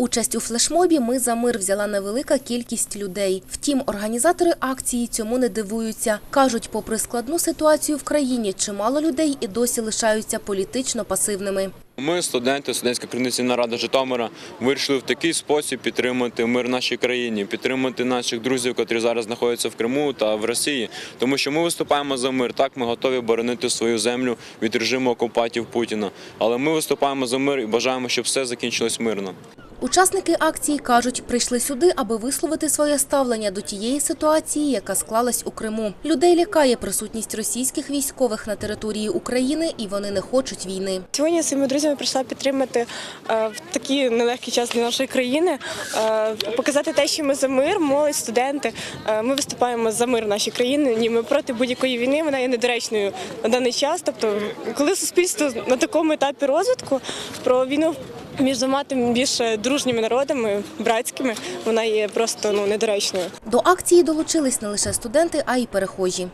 Участь у флешмобі Ми за мир взяла невелика кількість людей. Втім, організатори акції цьому не дивуються. Кажуть, попри складну ситуацію в країні, чимало людей і досі лишаються політично пасивними. Ми, студенти, студентська координаційна рада Житомира, вирішили в такий спосіб підтримати мир нашій країні, підтримати наших друзів, котрі зараз знаходяться в Криму та в Росії. Тому що ми виступаємо за мир. Так, ми готові боронити свою землю від режиму окупатів Путіна. Але ми виступаємо за мир і бажаємо, щоб все закінчилось мирно. Учасники акції кажуть, прийшли сюди, аби висловити своє ставлення до тієї ситуації, яка склалась у Криму. Людей лякає присутність російських військових на території України, і вони не хочуть війни. Сьогодні я своїми друзями прийшла підтримати е, в такий нелегкий час для нашої країни, е, показати те, що ми за мир, молодь, студенти. Е, Ми виступаємо за мир в нашій країні. Ні, ми проти будь-якої війни. Вона є недоречною на даний час. Тобто, коли суспільство на такому етапі розвитку про війну. Між двома тим більше дружніми народами, братськими, вона є просто ну недоречною. До акції долучились не лише студенти, а й перехожі.